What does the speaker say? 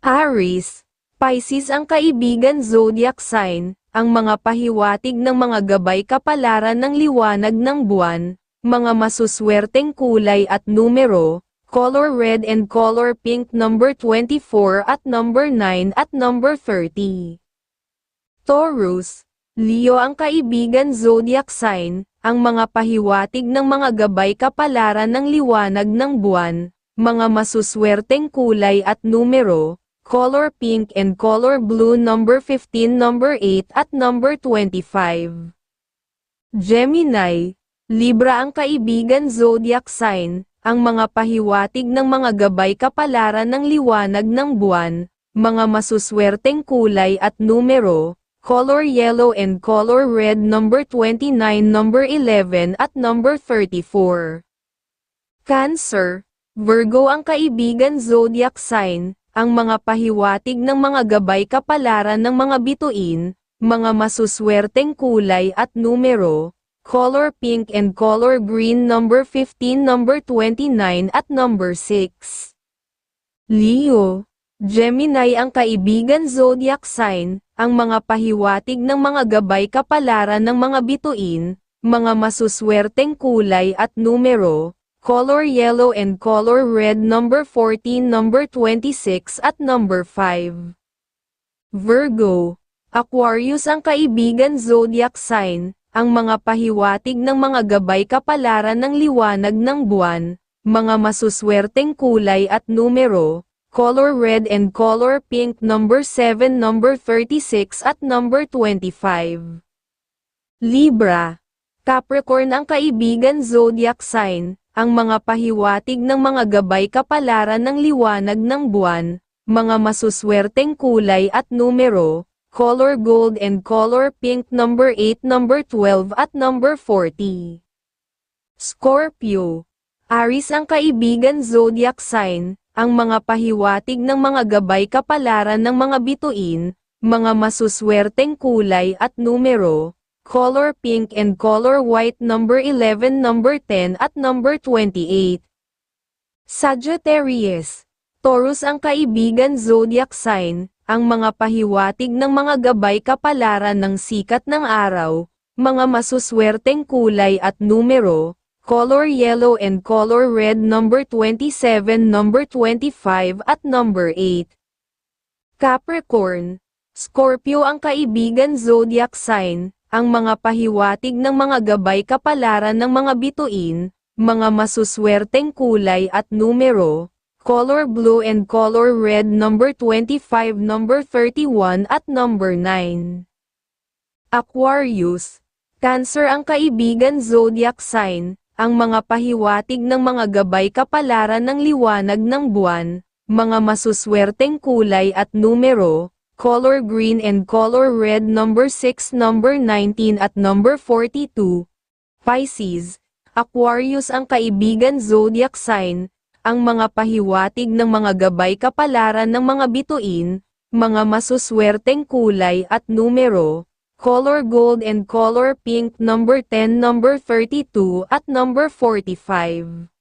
Aries, Pisces ang kaibigan zodiac sign, ang mga pahiwatig ng mga gabay kapalaran ng liwanag ng buwan, mga masuswerteng kulay at numero, color red and color pink number 24 at number 9 at number 30. Taurus, Leo ang kaibigan zodiac sign, ang mga pahiwatig ng mga gabay kapalaran ng liwanag ng buwan, mga masuswerteng kulay at numero, color pink and color blue number 15 number 8 at number 25. Gemini, Libra ang kaibigan zodiac sign, ang mga pahiwatig ng mga gabay kapalaran ng liwanag ng buwan, mga masuswerteng kulay at numero, color yellow and color red number 29 number 11 at number 34. Cancer, Virgo ang kaibigan zodiac sign, ang mga pahiwatig ng mga gabay kapalaran ng mga bituin, mga masuswerteng kulay at numero, color pink and color green number 15 number 29 at number 6. Leo, Gemini ang kaibigan zodiac sign, ang mga pahiwatig ng mga gabay kapalaran ng mga bituin, mga masuswerteng kulay at numero, color yellow and color red number 14 number 26 at number 5. Virgo, Aquarius ang kaibigan zodiac sign, ang mga pahiwatig ng mga gabay kapalaran ng liwanag ng buwan, mga masuswerteng kulay at numero, color red and color pink number 7 number 36 at number 25. Libra, Capricorn ang kaibigan zodiac sign, ang mga pahiwatig ng mga gabay kapalaran ng liwanag ng buwan, mga masuswerteng kulay at numero, color gold and color pink number 8 number 12 at number 40. Scorpio, Aries ang kaibigan zodiac sign, ang mga pahiwatig ng mga gabay kapalaran ng mga bituin, mga masuswerteng kulay at numero, color pink and color white number 11 number 10 at number 28. Sagittarius, Taurus ang kaibigan zodiac sign, ang mga pahiwatig ng mga gabay kapalaran ng sikat ng araw, mga masuswerteng kulay at numero, color yellow and color red number 27 number 25 at number 8. Capricorn, Scorpio ang kaibigan zodiac sign, ang mga pahiwatig ng mga gabay kapalaran ng mga bituin, mga masuswerteng kulay at numero, color blue and color red number 25 number 31 at number 9. Aquarius, Cancer ang kaibigan zodiac sign, ang mga pahiwatig ng mga gabay kapalaran ng liwanag ng buwan, mga masuswerteng kulay at numero, color green and color red number 6 number 19 at number 42. Pisces, Aquarius ang kaibigan zodiac sign, ang mga pahiwatig ng mga gabay kapalaran ng mga bituin, mga masuswerteng kulay at numero, color gold and color pink number 10 number 32 at number 45.